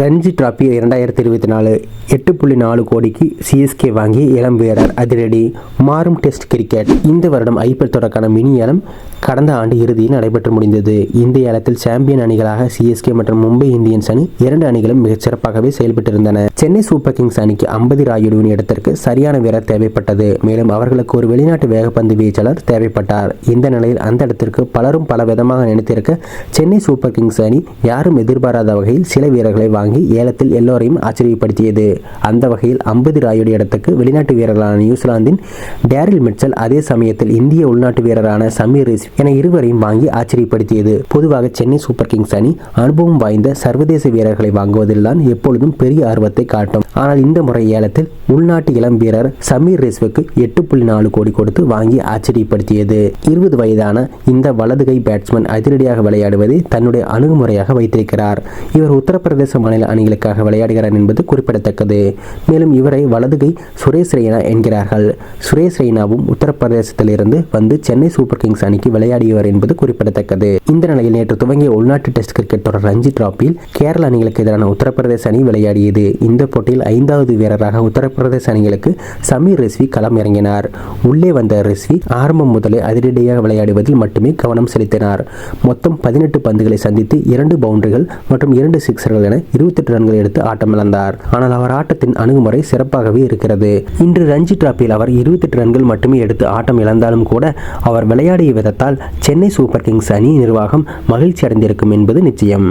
Ranji trophy இரண்டாயிரத்தி இருபத்தி நாலு எட்டு புள்ளி நாலு கோடிக்கு சிஎஸ்கே வாங்கி இளம் வீரர் அதிரடி மாறும் டெஸ்ட் கிரிக்கெட் இந்த வருடம் ஐபிஎல் தொடர்கான மினி ஏலம் கடந்த ஆண்டு இறுதியில் நடைபெற்று முடிந்தது. இந்த ஏலத்தில் சாம்பியன் அணிகளாக சிஎஸ்கே மற்றும் மும்பை இந்தியன்ஸ் அணி இரண்டு அணிகளும் மிகச்சிறப்பாகவே செயல்பட்டிருந்தன. சென்னை சூப்பர் கிங்ஸ் அணிக்கு அம்பதி ராயுடுவின் இடத்திற்கு சரியான வீரர் தேவைப்பட்டது. மேலும் அவர்களுக்கு ஒரு வெளிநாட்டு வேகப்பந்து வீச்சாளர் தேவைப்பட்டார். இந்த நிலையில் அந்த இடத்திற்கு பலரும் பல விதமாக நினைத்திருக்க சென்னை சூப்பர் கிங்ஸ் அணி யாரும் எதிர்பாராத வகையில் சில வீரர்களை வாங்க ஏலத்தில் எல்லோரையும் ஆச்சரியப்படுத்தியது. அந்த வகையில் அம்பது ராயுடைய இடத்துக்கு வெளிநாட்டு வீரர்களான நியூசிலாந்தின் டேரில் மிட்சல் அதே சமயத்தில் இந்திய உள்நாட்டு வீரரான சமீர் ரிஸ் என இருவரையும் வாங்கி ஆச்சரியப்படுத்தியது. பொதுவாக சென்னை சூப்பர் கிங்ஸ் அணி அனுபவம் வாய்ந்த சர்வதேச வீரர்களை வாங்குவதில் தான் எப்பொழுதும் பெரிய ஆர்வத்தை காட்டும். ஆனால் இந்த முறை ஏலத்தில் உள்நாட்டு இளம் வீரர் சமீர் ரிஸ்வுக்கு எட்டு புள்ளி நாலு கோடி கொடுத்து வாங்கி ஆச்சரியப்படுத்தியது. இருபது வயதான இந்த வலதுகை பேட்ஸ்மேன் அதிரடியாக விளையாடுவதை தன்னுடைய அணுகுமுறையாக வைத்திருக்கிறார். இவர் உத்தரப்பிரதேச மாநில அணிகளுக்காக விளையாடுகிறார் என்பது குறிப்பிடத்தக்கது. மேலும் இவரை வலதுகை சுரேஷ் ரெய்னா என்கிறார்கள். சுரேஷ் ரெய்னாவும் உத்தரப்பிரதேசத்திலிருந்து வந்து சென்னை சூப்பர் கிங்ஸ் அணிக்கு விளையாடியவர் என்பது குறிப்பிடத்தக்கது. இந்த நிலையில் நேற்று துவங்கிய உள்நாட்டு டெஸ்ட் கிரிக்கெட் தொடர் ரஞ்சி டிராப்பில் கேரள அணிகளுக்கு எதிரான உத்தரப்பிரதேச அணி விளையாடியது. இந்த போட்டியில் ஐந்தாவது வீரராக உத்தரப்பிரதேச அணிகளுக்கு சமீர் ரிஸ்வி களம் இறங்கினார். உள்ளே வந்த ரிஸ்வி ஆரம்பம் முதலே அதிரடியாக விளையாடுவதில் மட்டுமே கவனம் செலுத்தினார். மொத்தம் பதினெட்டு பந்துகளை சந்தித்து இரண்டு பவுண்டரிகள் மற்றும் இரண்டு சிக்ஸர்கள் என இருபத்தெட்டு ரன்கள் எடுத்து ஆட்டமிழந்தார் ஆனால் அவர் ஆட்டத்தின் அணுகுமுறை சிறப்பாகவே இருக்கிறது. இன்று ரஞ்சி டிராபியில் அவர் இருபத்தெட்டு ரன்கள் மட்டுமே எடுத்து ஆட்டம் இழந்தாலும் கூட அவர் விளையாடிய விதத்தால் சென்னை சூப்பர் கிங்ஸ் அணி நிர்வாகம் மகிழ்ச்சி அடைந்திருக்கும் என்பது நிச்சயம்.